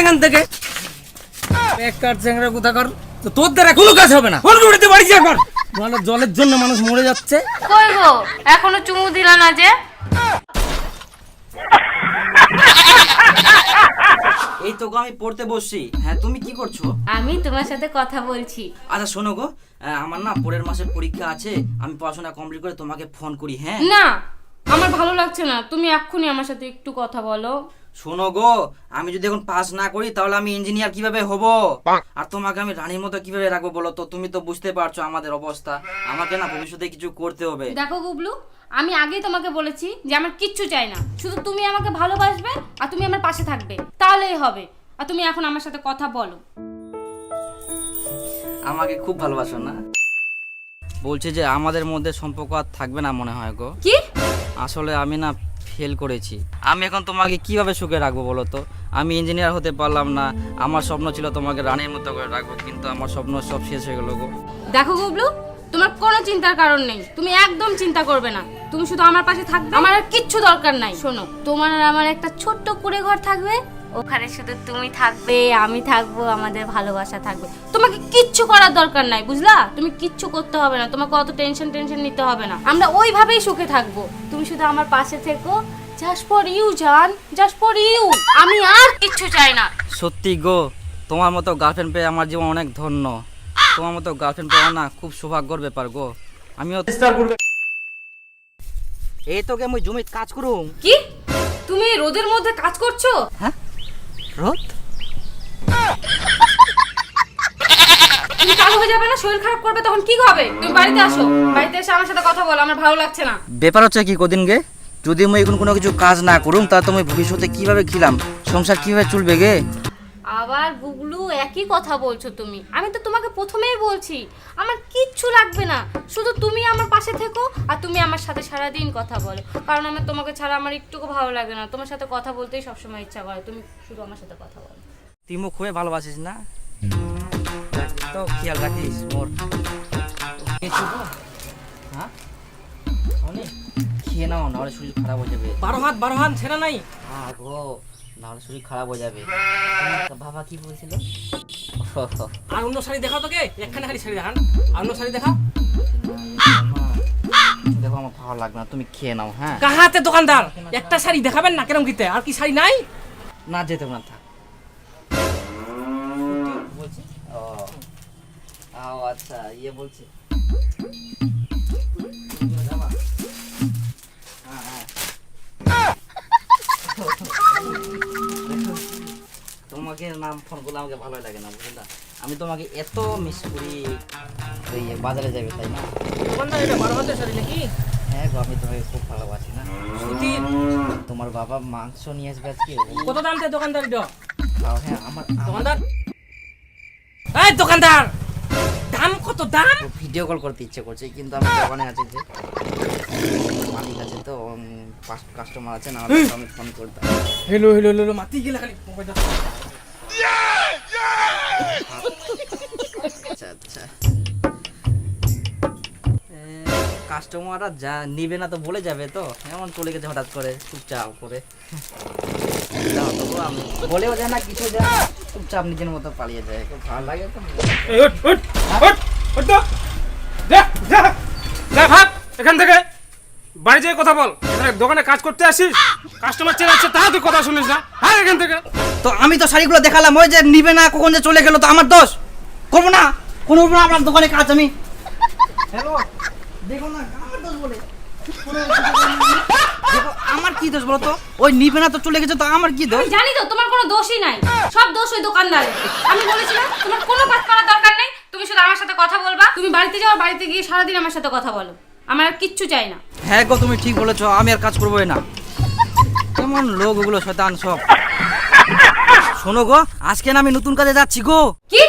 এখান থেকে। বেকার চ্যাংরা কোথা তো তোর দ্বারা কোনো কাজ হবে না। ফোন উঠতে বাড়ি যা কর। নাহলে জলের জন্য মানুষ মরে যাচ্ছে। কই গো? এখনও চুমু দিলা না যে? এই তো গো আমি পড়তে বসছি। হ্যাঁ তুমি কি করছ? আমি তোমার সাথে কথা বলছি। আচ্ছা শোনো গো। আহ, আমার না পরের মাসের পরীক্ষা আছে। আমি পড়াশোনা কমপ্লিট করে তোমাকে ফোন করি হ্যাঁ? না আমার ভালো লাগছে না। তুমি এক্ষুনি আমার সাথে একটু কথা বলো। শোনো গো আমি যদি এখন পাস না করি তাহলে আমি ইঞ্জিনিয়ার কীভাবে হব? আর তোমাকে আমি রানীর মতো কীভাবে রাখব বলো তো? তুমি তো বুঝতে পারছ আমাদের অবস্থা। আমাকে না ভবিষ্যতে কিছু করতে হবে। দেখো গুবলু আমি আগেই তোমাকে বলেছি যে আমার কিচ্ছু চাই না। শুধু তুমি আমাকে ভালোবাসবে আর তুমি আমার পাশে থাকবে। তাহলেই হবে। আর তুমি এখন আমার সাথে কথা বলো। আমাকে খুব ভালোবাসো না। বলছে যে আমাদের মধ্যে সম্পর্ক আর থাকবে না মনে হয় গো। কি? আসলে আমি না ফেল করেছি। আমি এখন তোমাকে কীভাবে সুখে রাখব বলো তো? আমি ইঞ্জিনিয়ার হতে পারলাম না, আমার স্বপ্ন ছিল তোমাকে রানের মতো করে রাখব, কিন্তু আমার স্বপ্ন সব শেষ হয়ে গেলো গো। দেখো গুবলু, তোমার কোনো চিন্তার কারণ নেই। তুমি একদম চিন্তা করবে না। তুমি শুধু আমার পাশে থাকবে। আমার আর কিচ্ছু দরকার নাই। শোনো, তোমার আর আমার একটা ছোট্ট কুড়ে ঘর থাকবে। ওখানে শুধু তুমি থাকবে আমি থাকব আমাদের ভালোবাসা থাকবে। তোমাকে কিচ্ছু করার দরকার নাই বুঝলা? তুমি কিচ্ছু করতে হবে না তোমাকে অত টেনশন টেনশন নিতে হবে না। আমরা ওইভাবেই সুখে থাকব। তুমি শুধু আমার পাশে থেকো। জাস্ট ফর ইউ জান। জাস্ট ফর ইউ আমি আর কিচ্ছু চাই না। সত্যি গো তোমার মতো গার্লফ্রেন্ড পেয়ে আমার জীবন অনেক ধন্য। তোমার মতো গার্লফ্রেন্ড পাওয়া না খুব সৌভাগ্যর ব্যাপার গো। আমিও এই তোকে আমি জমিত কাজ করুম। কি? তুমি রোদের মধ্যে কাজ করছ? হ্যাঁ? তুমি কালো হয়ে যাবে না শরীর খারাপ করবে তখন কি হবে? তুমি বাড়িতে আসো। বাড়িতে এসে আমার সাথে কথা বলো আমার ভালো লাগছে না। ব্যাপার হচ্ছে কি কদিন গে? যদি আমি এখন কোনো কিছু কাজ না করুম তা তুমি ভবিষ্যতে কীভাবে খিলাম? সংসার কীভাবে চলবে গে? আবার গুগলু একই কথা বলছো তুমি। আমি তো তোমাকে প্রথমেই বলছি আমার কিচ্ছু লাগবে না। শুধু তুমি আমার পাশে থেকো আর তুমি আমার সাথে সারাদিন কথা বলো। কারণ আমার তোমাকে ছাড়া আমার একটুকু ভালো লাগে না। তোমার সাথে কথা বলতেই সবসময় ইচ্ছা করে তুমি শুধু আমার সাথে কথা বলো। তুই মুখ খুবই ভালোবাসিস না? তো খেয়াল রাখিস মোর? হ্যাঁ? অনেক। খেয়ে নাও নাহলে শরীর খারাপ হয়ে যাবে। বারো হাত বারো হাত ছেড়া নাই। হ্যাঁ গো। নাহলে শরীর খারাপ হয়ে যাবে। বাবা কি বলছিল? আর অন্য শাড়ি দেখাও তোকে একখানে খালি শাড়ি দেখান। আর অন্য শাড়ি দেখা। দেখো আমার ভালো লাগবে না তুমি খেয়ে নাও হ্যাঁ? কাহাতে দোকানদার? একটা শাড়ি দেখাবেন না কেরম কিতে আর কি শাড়ি নাই? না যেতে না থাক। বলছি? ও আচ্ছা ইয়ে বলছে। তোমাকে নাম ফোন করলে আমাকে ভালোই লাগে না বুঝলা? আমি তোমাকে এত মিস করি ওই বাজারে যাবে তাই না? দোকানদার এটা বারো হাতের শাড়ি নাকি? হ্যাঁ গো আমি তোমাকে খুব ভালোবাসি না? তোমার বাবা মাংস নিয়ে আসবে আজকে? কত দাম দেয় দোকানদার এটা হ্যাঁ আমার দোকানদার? এই দোকানদার! দাম কত দাম? ভিডিও কল করতে ইচ্ছে করছে কিন্তু আমি দোকানে আছি যে মালিক আছে তো কাস্টমার আছে না আমি ফোন করতাম। হেলো হেলো হেলো মাতি গেলে খালি মোবাইলটা কাস্টমাররা যা নিবে না তো বলে যাবে তো। এমন চলে গেছে হঠাৎ করে চুপচাপ করে। বলেও যায় না কিছু যায় চুপচাপ নিজের মতো পালিয়ে যায় খুব ভালো লাগে তো এখান থেকে। বাড়ি যেয়ে কথা বল। দোকানে কাজ করতে আসিস কাস্টমার চেয়ে যাচ্ছে তা তুই কথা শুনিস না। হ্যাঁ এখান থেকে। তো আমি তো শাড়িগুলো দেখালাম ওই যে নিবে না কখন যে চলে গেল তো আমার দোষ। করব না কোনো না আপনার দোকানে কাজ আমি। হ্যালো দেখো না আমার দোষ বলে? দেখো, আমার কি দোষ বলো তো ওই নিবে না তো চলে গেছে তো আমার কি দোষ? জানি তো তোমার কোনো দোষই নাই। সব দোষ ওই দোকানদারের। আমি বলেছিলাম তোমার কোনো কাজ করার দরকার নেই তুমি শুধু আমার সাথে কথা বলবা। তুমি বাড়িতে যাও বাড়িতে গিয়ে সারাদিন আমার সাথে কথা বলো। আমার আর কিচ্ছু চাই না। হ্যাঁ গো তুমি ঠিক বলেছ আমি আর কাজ করবোই না। কেমন লোক ওগুলো শয়তান সব। শোনো গো আজকে না আমি নতুন কাজে যাচ্ছি গো। কি?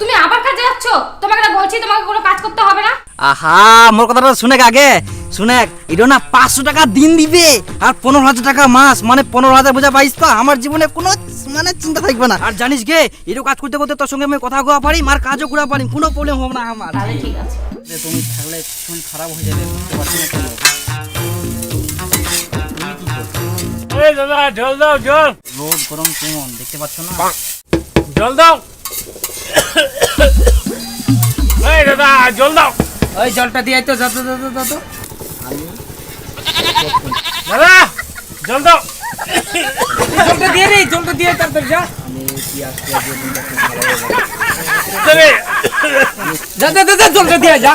তুমি আবার যাচ্ছ তোমাকে না বলছি তোমাকে কোনো কাজ করতে হবে না। আহা মোর কথাটা শুনে আগে? শুনে এটা না পাঁচশো টাকা দিন দিবে আর পনেরো হাজার টাকা মাস। মানে পনেরো হাজার বোঝা পাইস তো আমার জীবনে কোনো মানে চিন্তা থাকবে না। আর জানিস গে এরকম কাজ করতে করতে তোর সঙ্গে আমি কথা গোয়া পারি আর কাজও করা পারি কোনো প্রবলেম হবে না আমার। তাহলে ঠিক আছে। তুমি থাকলে শরীর খারাপ হয়ে যাবে বুঝতে পারছি না তুমি কি করছ? এই দাদা জল দাও জল। রোদ গরম কেমন দেখতে পাচ্ছ না? জল দাও। এই দাদা জল দাও। ওই জলটা দিয়ে তো যত যত যত দাদা জল দাও। জলটা দিয়ে রে জলটা দিয়ে তাড়াতাড়ি যা। যা যা, যা জলটা দিয়ে যা।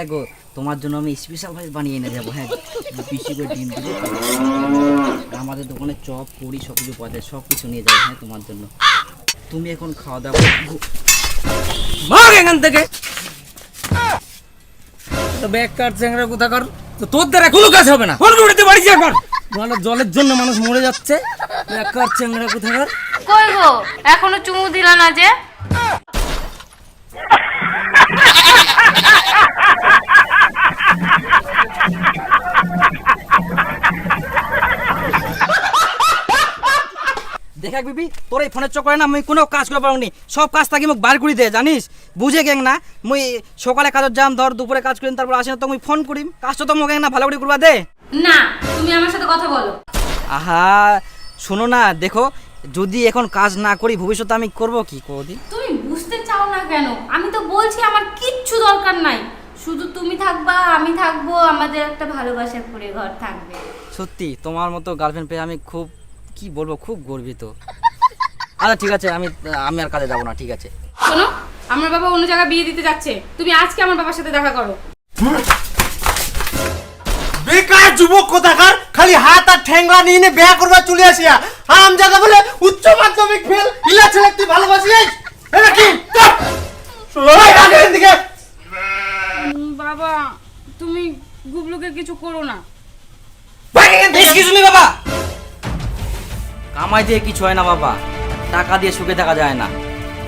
হ্যাঁ গো তোমার জন্য আমি স্পেশাল ভাবে বানিয়ে এনে যাব হ্যাঁ বেশি করে ডিম দেবো আমাদের দোকানে চপ পুরি সব কিছু পাওয়া যায় সব কিছু নিয়ে যাব হ্যাঁ তোমার জন্য। তুমি এখন খাওয়া দাওয়া ভাগ এখান থেকে। তো বেকার চ্যাংরা কোথাকার তো তোর দ্বারা কোনো কাজ হবে না। ফোন করে বাড়ি যা একবার। মানে জলের জন্য মানুষ মরে যাচ্ছে। বেকার চ্যাংরা কোথাকার কই গো? এখনও চুমু দিলা না যে? দেখা বিবি তোর এই ফোনের চক্করে না মুই কোনো কাজ করে পারুনি সব কাজ থাকি মোক বার করে দে জানিস? বুঝে গেং না মুই সকালে কাজের যাম ধর দুপুরে কাজ করিম তারপর আসে না তো মুই ফোন করিম। কাজটা তো মোক না ভালো করে করবা দে। না তুমি আমার সাথে কথা বলো। আহা শোনো না দেখো যদি এখন কাজ না করি ভবিষ্যতে আমি করব কি? কোনদিন তুমি বুঝতে চাও না কেন? আমি তো বলছি আমার কিচ্ছু দরকার নাই। শুধু তুমি থাকবা আমি থাকব আমাদের একটা ভালোবাসার পরে ঘর থাকবে। সত্যি তোমার মতো গার্লফ্রেন্ড পেয়ে আমি খুব কি বলব খুব গর্বিত। আচ্ছা ঠিক আছে আমি আমি আর কাজে যাব না ঠিক আছে। শোনো আমার বাবা অন্য জায়গায় বিয়ে দিতে যাচ্ছে। তুমি আজকে আমার বাবার সাথে দেখা করো। বেকার যুবক কোথাকার? খালি হাত আর ঠ্যাংরা নিয়ে নিয়ে বিয়া করবার চলে আসিয়া। আম জায়গা বলে কামাই দিয়ে কিছু হয় না বাবা। টাকা দিয়ে সুখে থাকা যায় না।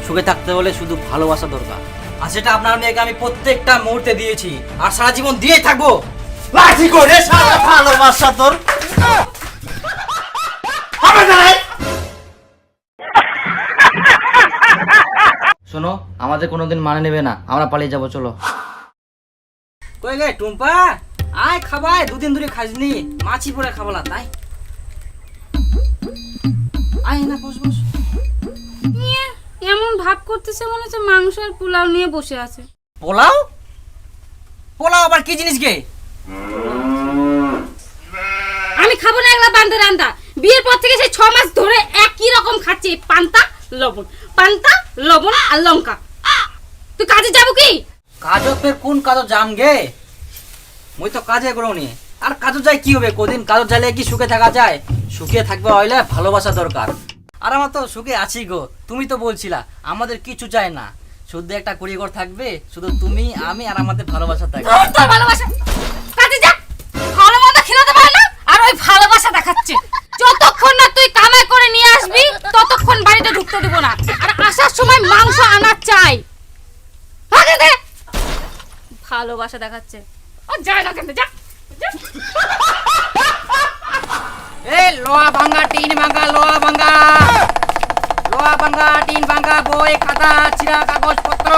সুখে থাকতে হলে শুধু ভালোবাসা দরকার। আর সেটা আপনার মেয়েকে আমি প্রত্যেকটা মুহূর্তে দিয়েছি। আর সারা জীবন দিয়েই থাকব। লাঠি করে? সারা ভালোবাসা তোর। হবে না রে? শোনো আমাদের কোনোদিন মানে নেবে না। আমরা পালিয়ে যাব চলো। কই গে টুম্পা? আয় খাবাই দুদিন ধরে খাসনি। মাছি পরে খাবলা তাই। আয় না বস বস। এমন ভাব করতেছে মনে হচ্ছে মাংস আর পোলাও নিয়ে বসে আছে। পোলাও? পোলাও আবার কি জিনিস গে? আমি খাব না এগুলা বান্ধে রান্দা বিয়ের পর থেকে সেই ছ মাস ধরে একই রকম খাচ্ছি পান্তা লবণ। পান্তা লবণ আর লঙ্কা। তুই কাজে যাব কি? কাজত ফের কোন কাজত যাম গে? মুই তো কাজে করনি আর কাজত যাই কি হবে? কদিন কাজত যাইলে কি সুখে থাকা যায়? সুখে থাকবে হইলে ভালোবাসা দরকার। আর আমার তো সুখে আছি গো। তুমি তো বলছিলা, আমাদের কিছু চাই না। শুধু একটা কুড়িঘর থাকবে, শুধু তুমি, আমি আর আমাদের ভালোবাসা থাকবে। ভালোবাসা যা! না, আর ওই ভালোবাসা দেখাচ্ছে। যতক্ষণ না তুই কামাই করে নিয়ে আসবি, ততক্ষণ বাড়িতে ঢুকতে না। আর আসার সময় মাংস চাই। ভালোবাসা দেখাচ্ছে। ও যায় না যা যা। লোহা ভাঙ্গা টিন ভাঙ্গা লোহা ভাঙ্গা লোহা ভাঙ্গা টিন ভাঙ্গা বই খাতা চিরা কাগজ পত্র